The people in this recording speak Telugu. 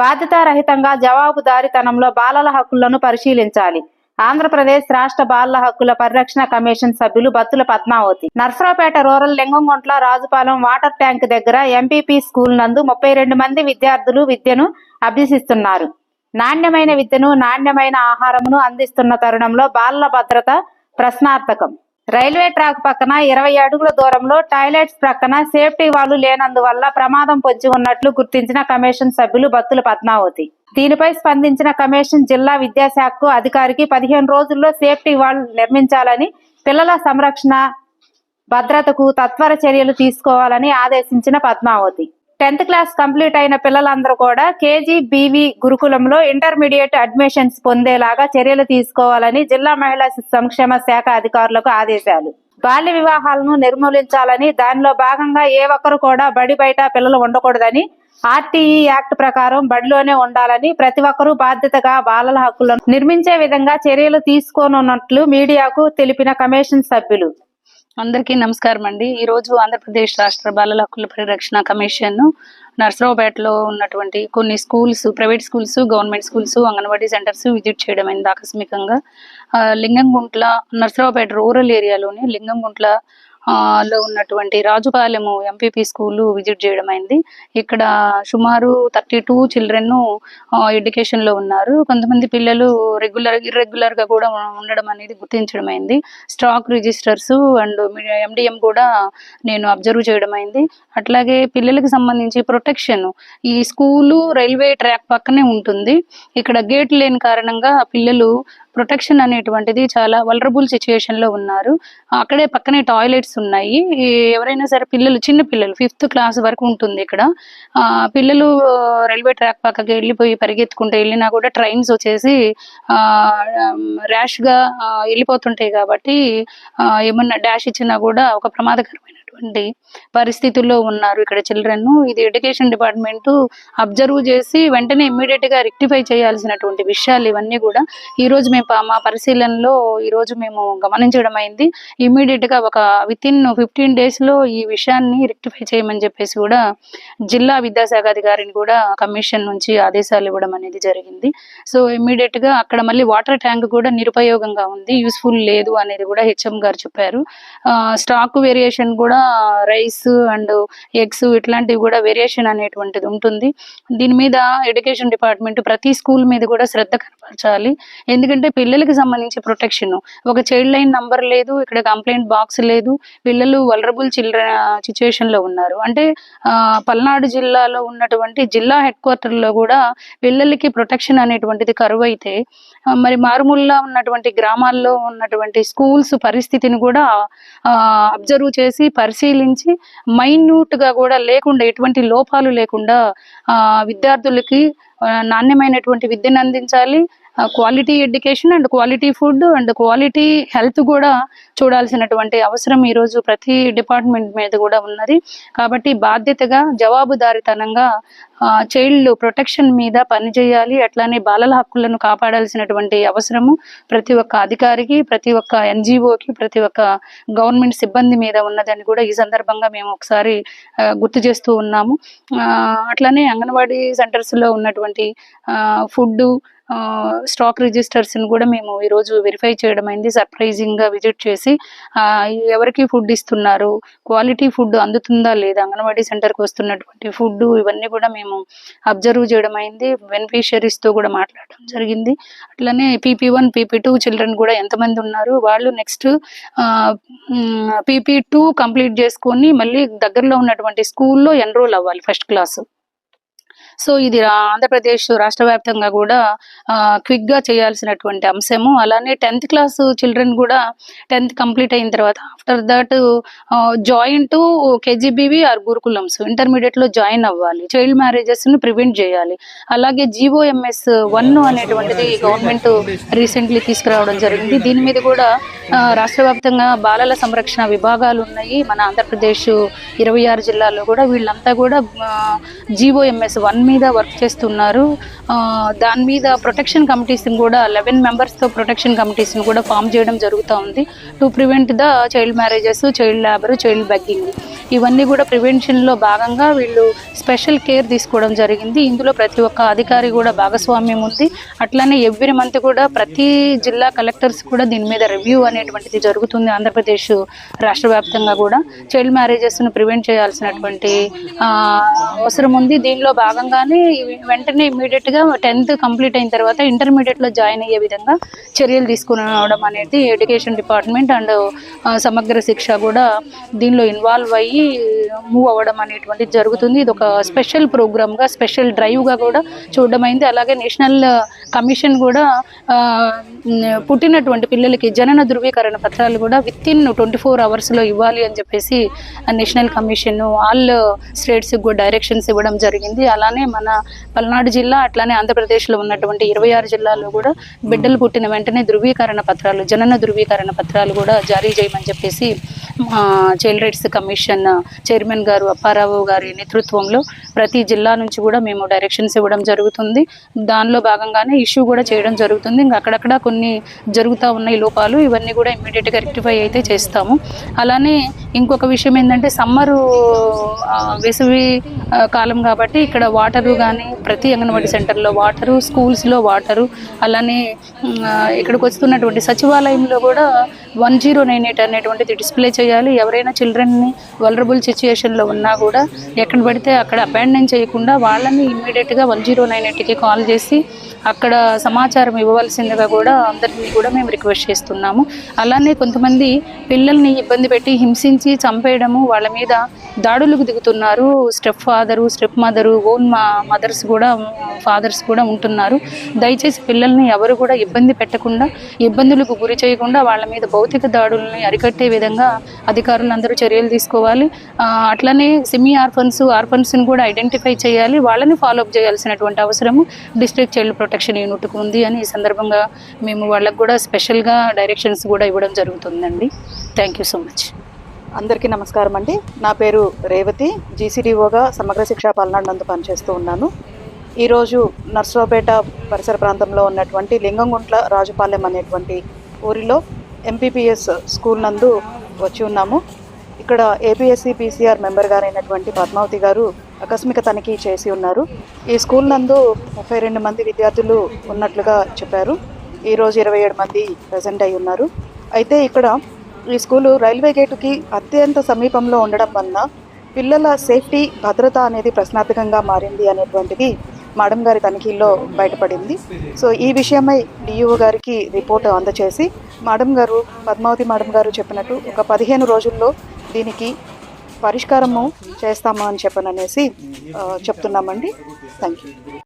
బాధ్యతారహితంగా జవాబుదారితనంలో బాలల హక్కులను పరిశీలించాలి. ఆంధ్రప్రదేశ్ రాష్ట్ర బాలల హక్కుల పరిరక్షణ కమిషన్ సభ్యులు Battula Padmavathi. Narasaraopet rural Lingamguntla Rajupalem water tank దగ్గర ఎంపీపీ స్కూల్ నందు ముప్పై రెండు మంది విద్యార్థులు విద్యను అభ్యసిస్తున్నారు. నాణ్యమైన విద్యను నాణ్యమైన ఆహారమును అందిస్తున్న తరుణంలో బాలల భద్రత ప్రశ్నార్థకం. రైల్వే ట్రాక్ పక్కన ఇరవై అడుగుల దూరంలో టాయిలెట్స్ ప్రక్కన సేఫ్టీ వాళ్ళు లేనందువల్ల ప్రమాదం పొంచి ఉన్నట్లు గుర్తించిన కమిషన్ సభ్యులు బత్తుల పద్మావతి. దీనిపై స్పందించిన కమిషన్ జిల్లా విద్యాశాఖకు అధికారికి పదిహేను రోజుల్లో సేఫ్టీ వాళ్ళు నిర్మించాలని పిల్లల సంరక్షణ భద్రతకు తత్వర చర్యలు తీసుకోవాలని ఆదేశించిన పద్మావతి. టెన్త్ క్లాస్ కంప్లీట్ అయిన పిల్లలందరూ కూడా కేజీబీవీ గురుకులంలో ఇంటర్మీడియట్ అడ్మిషన్స్ పొందేలాగా చర్యలు తీసుకోవాలని జిల్లా మహిళా సంక్షేమ శాఖ అధికారులకు ఆదేశాలు. బాల్య వివాహాలను నిర్మూలించాలని దానిలో భాగంగా ఏ ఒక్కరు కూడా బడి బయట పిల్లలు ఉండకూడదని ఆర్టీఈ యాక్ట్ ప్రకారం బడిలోనే ఉండాలని ప్రతి ఒక్కరూ బాధ్యతగా బాలల హక్కులను నిర్మించే విధంగా చర్యలు తీసుకోనున్నట్లు మీడియాకు తెలిపిన కమిషన్ సభ్యులు. అందరికీ నమస్కారం అండి. ఈ రోజు ఆంధ్రప్రదేశ్ రాష్ట్ర బాలల హక్కుల పరిరక్షణ కమిషన్ నర్సరావుపేటలో ఉన్నటువంటి కొన్ని schools private schools government schools anganwadi centres visit చేయడం అయింది ఆకస్మికంగా. ఆ, లింగంగుంట్ల నర్సరావుపేట రూరల్ ఏరియాలోని లింగంగుంట్ల లో ఉన్నటువంటి రాజుపాలెము ఎంపీపీ స్కూల్ విజిట్ చేయడం అయింది. ఇక్కడ సుమారు థర్టీ టూ చిల్డ్రన్ ఎడ్యుకేషన్లో ఉన్నారు. కొంతమంది పిల్లలు రెగ్యులర్ ఇర్రెగ్యులర్గా కూడా ఉండడం అనేది గుర్తించడం అయింది. స్టాక్ రిజిస్టర్స్ అండ్ ఎండిఎం కూడా నేను అబ్జర్వ్ చేయడం అయింది. అట్లాగే పిల్లలకి సంబంధించి ప్రొటెక్షన్. ఈ స్కూలు రైల్వే ట్రాక్ పక్కనే ఉంటుంది. ఇక్కడ గేట్ లేని కారణంగా పిల్లలు ప్రొటెక్షన్ అనేటువంటిది చాలా వలరబుల్ సిచ్యుయేషన్లో ఉన్నారు. అక్కడే పక్కనే టాయిలెట్స్ ఉన్నాయి. ఎవరైనా సరే పిల్లలు చిన్న పిల్లలు ఫిఫ్త్ క్లాస్ వరకు ఉంటుంది ఇక్కడ. ఆ, పిల్లలు రైల్వే ట్రాక్ పక్కకి వెళ్ళిపోయి పరిగెత్తుకుంటూ వెళ్ళినా కూడా ట్రైన్స్ వచ్చేసి ఆ ర్యాష్గా వెళ్ళిపోతుంటాయి కాబట్టి ఏమన్నా డాష్ ఇచ్చినా కూడా ఒక ప్రమాదకరమైన ప్రమాదకరమైనటువంటి పరిస్థితుల్లో ఉన్నారు ఇక్కడ చిల్డ్రన్ ఇది ఎడ్యుకేషన్ డిపార్ట్మెంట్ అబ్జర్వ్ చేసి వెంటనే ఇమ్మీడియట్గా రెక్టిఫై చేయాల్సినటువంటి విషయాలు ఇవన్నీ కూడా ఈ రోజు మేము మా పరిశీలనలో ఈ రోజు మేము గమనించడం అయింది. ఇమ్మీడియట్గా ఒక విత్ ఇన్ ఫిఫ్టీన్ డేస్లో ఈ విషయాన్ని రెక్టిఫై చేయమని చెప్పేసి కూడా జిల్లా విద్యాశాఖ అధికారిని కూడా కమిషన్ నుంచి ఆదేశాలు ఇవ్వడం అనేది జరిగింది. సో ఇమ్మీడియట్గా అక్కడ మళ్ళీ వాటర్ ట్యాంక్ కూడా నిరుపయోగంగా ఉంది. యూస్ఫుల్ లేదు అనేది కూడా హెచ్ఎం గారు చెప్పారు. స్టాక్ వేరియేషన్ కూడా రైస్ అండ్ ఎగ్స్ ఇట్లాంటివి కూడా వేరియేషన్ అనేటువంటిది ఉంటుంది. దీని మీద ఎడ్యుకేషన్ డిపార్ట్మెంట్ ప్రతి స్కూల్ మీద కూడా శ్రద్ధ కనపరచాలి. ఎందుకంటే పిల్లలకి సంబంధించి ప్రొటెక్షన్. ఒక చైల్డ్ లైన్ నంబర్ లేదు ఇక్కడ కంప్లైంట్ బాక్స్ లేదు పిల్లలు వలరబుల్ చిల్డ్రన్ సిచ్యువేషన్లో ఉన్నారు. అంటే ఆ, పల్నాడు జిల్లాలో ఉన్నటువంటి జిల్లా హెడ్ క్వార్టర్లో కూడా పిల్లలకి ప్రొటెక్షన్ అనేటువంటిది కరువు అయితే మరి మారుమూలలో ఉన్నటువంటి గ్రామాల్లో ఉన్నటువంటి స్కూల్స్ పరిస్థితిని కూడా అబ్జర్వ్ చేసి పరిశీలించి మైన్యూట్గా కూడా లేకుండా ఎటువంటి లోపాలు లేకుండా ఆ, విద్యార్థులకి నాణ్యమైనటువంటి విద్యను అందించాలి. Quality education and quality food and quality health కూడా చూడాల్సినటువంటి అవసరం ఈరోజు ప్రతి డిపార్ట్మెంట్ మీద కూడా ఉన్నది. కాబట్టి బాధ్యతగా జవాబుదారితనంగా చైల్డ్ ప్రొటెక్షన్ మీద పనిచేయాలి. అట్లానే బాలల హక్కులను కాపాడాల్సినటువంటి అవసరము ప్రతి ఒక్క అధికారికి ప్రతి ఒక్క ఎన్జిఓకి ప్రతి ఒక్క గవర్నమెంట్ సిబ్బంది మీద ఉన్నదని కూడా ఈ సందర్భంగా మేము ఒకసారి గుర్తు చేస్తూ ఉన్నాము. అట్లానే అంగన్వాడీ సెంటర్స్లో ఉన్నటువంటి ఫుడ్ స్టాక్ రిజిస్టర్స్ని కూడా మేము ఈ రోజు వెరిఫై చేయడం అయింది. సర్ప్రైజింగ్గా విజిట్ చేసి ఎవరికి ఫుడ్ ఇస్తున్నారు? క్వాలిటీ ఫుడ్ అందుతుందా లేదా? అంగన్వాడీ సెంటర్కి వస్తున్నటువంటి ఫుడ్ ఇవన్నీ కూడా మేము అబ్జర్వ్ చేయడం అయింది. బెనిఫిషియరీస్తో కూడా మాట్లాడడం జరిగింది. అట్లనే PP one PP two children కూడా ఎంతమంది ఉన్నారు? వాళ్ళు నెక్స్ట్ పీపీ టూ కంప్లీట్ చేసుకొని మళ్ళీ దగ్గరలో ఉన్నటువంటి స్కూల్లో ఎన్రోల్ అవ్వాలి ఫస్ట్ క్లాస్ సో ఇది ఆంధ్రప్రదేశ్ రాష్ట్ర వ్యాప్తంగా కూడా క్విక్గా చేయాల్సినటువంటి అంశము. అలానే టెన్త్ క్లాస్ చిల్డ్రన్ కూడా టెన్త్ కంప్లీట్ అయిన తర్వాత after that join to KGBV or గురుకులమ్స్ ఇంటర్మీడియట్లో జాయిన్ అవ్వాలి. చైల్డ్ మ్యారేజెస్ని ప్రివెంట్ చేయాలి. అలాగే జీఓఎంఎస్ వన్ అనేటువంటిది గవర్నమెంట్ రీసెంట్లీ తీసుకురావడం జరిగింది. దీని మీద కూడా రాష్ట్ర వ్యాప్తంగా బాలల సంరక్షణ విభాగాలు ఉన్నాయి. మన ఆంధ్రప్రదేశ్ ఇరవై ఆరు జిల్లాల్లో కూడా వీళ్ళంతా కూడా జీఓఎంఎస్ వన్ మీద వర్క్ చేస్తున్నారు. దాని మీద ప్రొటెక్షన్ కమిటీస్ని కూడా లెవెన్ మెంబర్స్తో ప్రొటెక్షన్ కమిటీస్ని కూడా ఫామ్ చేయడం జరుగుతూ ఉంది. To prevent the child marriages child labour child begging. ఇవన్నీ కూడా ప్రివెన్షన్లో భాగంగా వీళ్ళు స్పెషల్ కేర్ తీసుకోవడం జరిగింది. ఇందులో ప్రతి ఒక్క అధికారి కూడా భాగస్వామ్యం ఉంది. అట్లానే ఎవ్రీ మంత్ కూడా ప్రతి జిల్లా కలెక్టర్స్ కూడా దీని మీద రివ్యూ అనేటువంటిది జరుగుతుంది ఆంధ్రప్రదేశ్ రాష్ట్ర వ్యాప్తంగా కూడా. చైల్డ్ మ్యారేజెస్ను ప్రివెంట్ చేయాల్సినటువంటి అవసరం ఉంది. దీనిలో భాగంగానే వెంటనే వెంటనే ఇమీడియట్గా టెన్త్ కంప్లీట్ అయిన తర్వాత ఇంటర్మీడియట్లో జాయిన్ అయ్యే విధంగా చర్యలు తీసుకురావడం అనేది ఎడ్యుకేషన్ డిపార్ట్మెంట్ అండ్ సమగ్ర శిక్ష కూడా దీనిలో ఇన్వాల్వ్ అయ్యి మూవ్ అవ్వడం అనేటువంటిది జరుగుతుంది. ఇది ఒక స్పెషల్ ప్రోగ్రామ్గా స్పెషల్ డ్రైవ్గా కూడా చూడడం అయింది. అలాగే నేషనల్ కమిషన్ కూడా పుట్టినటువంటి పిల్లలకి జనన ధృవీకరణ పత్రాలు కూడా విత్ ఇన్ ట్వంటీ ఫోర్ అవర్స్లో ఇవ్వాలి అని చెప్పేసి నేషనల్ కమిషన్ ఆల్ స్టేట్స్కి కూడా డైరెక్షన్స్ ఇవ్వడం జరిగింది. అలానే మన పల్నాడు జిల్లా అట్లానే ఆంధ్రప్రదేశ్లో ఉన్నటువంటి ఇరవై ఆరు జిల్లాల్లో కూడా బిడ్డలు పుట్టిన వెంటనే ధృవీకరణ పత్రాలు జనన ధృవీకరణ పత్రాలు కూడా జారీ చేయమని చెప్పేసి మా చైల్డ్ రైట్స్ కమిషన్ చైర్మన్ గారు అప్పారావు గారి నేతృత్వంలో ప్రతి జిల్లా నుంచి కూడా మేము డైరెక్షన్స్ ఇవ్వడం జరుగుతుంది. దానిలో భాగంగానే ఇష్యూ కూడా చేయడం జరుగుతుంది. ఇంకా అక్కడక్కడ కొన్ని జరుగుతూ ఉన్నాయి లోపాలు. ఇవన్నీ కూడా ఇమ్మీడియట్గా రెక్టిఫై అయితే చేస్తాము. అలానే ఇంకొక విషయం ఏంటంటే సమ్మరు వేసవి కాలం కాబట్టి ఇక్కడ వాటరు కానీ ప్రతి అంగన్వాడీ సెంటర్లో వాటరు స్కూల్స్లో వాటరు అలానే ఇక్కడికి వస్తున్నటువంటి సచివాలయంలో కూడా వన్ జీరో నైన్ ఎయిట్ అనేటువంటిది డిస్ప్లే చేయాలి. ఎవరైనా చిల్డ్రన్ని వలరబుల్ సిచ్యుయేషన్లో ఉన్నా కూడా ఎక్కడ పడితే అక్కడ అబాండన్ చేయకుండా వాళ్ళని ఇమ్మీడియట్గా వన్ జీరో నైన్ ఎయిట్కి కాల్ చేసి అక్కడ సమాచారం ఇవ్వవలసిందిగా కూడా అందరినీ కూడా మేము రిక్వెస్ట్ చేస్తున్నాము. అలానే కొంతమంది పిల్లల్ని ఇబ్బంది పెట్టి హింసించి చంపేయడము వాళ్ళ మీద దాడులకు దిగుతున్నారు. Step father step mother own మా మదర్స్ కూడా ఫాదర్స్ కూడా ఉంటున్నారు. దయచేసి పిల్లల్ని ఎవరు కూడా ఇబ్బంది పెట్టకుండా ఇబ్బందులకు గురి చేయకుండా వాళ్ళ మీద భౌతిక దాడుల్ని అరికట్టే విధంగా అధికారులందరూ చర్యలు తీసుకోవాలి. అట్లనే సెమీ ఆర్ఫన్స్ ఆర్ఫన్స్ని కూడా ఐడెంటిఫై చేయాలి. వాళ్ళని ఫాలోఅప్ చేయాల్సినటువంటి అవసరము డిస్ట్రిక్ట్ చైల్డ్ ప్రొటెక్షన్ యూనిట్కు ఉంది అని ఈ సందర్భంగా మేము వాళ్ళకు కూడా స్పెషల్గా డైరెక్షన్స్ కూడా ఇవ్వడం జరుగుతుందండి. థ్యాంక్ యూ సో మచ్ అందరికీ నమస్కారం అండి. నా పేరు రేవతి. జీసీడీఓగా సమగ్ర శిక్షా పల్నాడు నందు పనిచేస్తూ ఉన్నాను. ఈరోజు నర్సరావుపేట పరిసర ప్రాంతంలో ఉన్నటువంటి లింగంగుంట్ల రాజుపాలెం అనేటువంటి ఊరిలో ఎంపీపీఎస్ స్కూల్ నందు వచ్చి ఉన్నాము. ఇక్కడ ఏపీఎస్సీ పీసీఆర్ మెంబర్ గారైనటువంటి పద్మావతి గారు ఆకస్మిక తనిఖీ చేసి ఉన్నారు. ఈ స్కూల్ నందు ముప్పై రెండు మంది విద్యార్థులు ఉన్నట్లుగా చెప్పారు. ఈరోజు ఇరవై ఏడు మంది ప్రజెంట్ అయి ఉన్నారు. అయితే ఇక్కడ ఈ స్కూలు రైల్వే గేటుకి అత్యంత సమీపంలో ఉండడం వలన పిల్లల సేఫ్టీ భద్రత అనేది ప్రశ్నార్థకంగా మారింది అనేటువంటిది మేడం గారి తనిఖీల్లో బయటపడింది. సో ఈ విషయమై డిఈఓ గారికి రిపోర్ట్ అందచేసి మేడం గారు పద్మావతి మేడం గారు చెప్పినట్టు ఒక పదిహేను రోజుల్లో దీనికి పరిష్కారము చేస్తాము అని చెప్పననేసి చెప్తున్నామండి. Thank you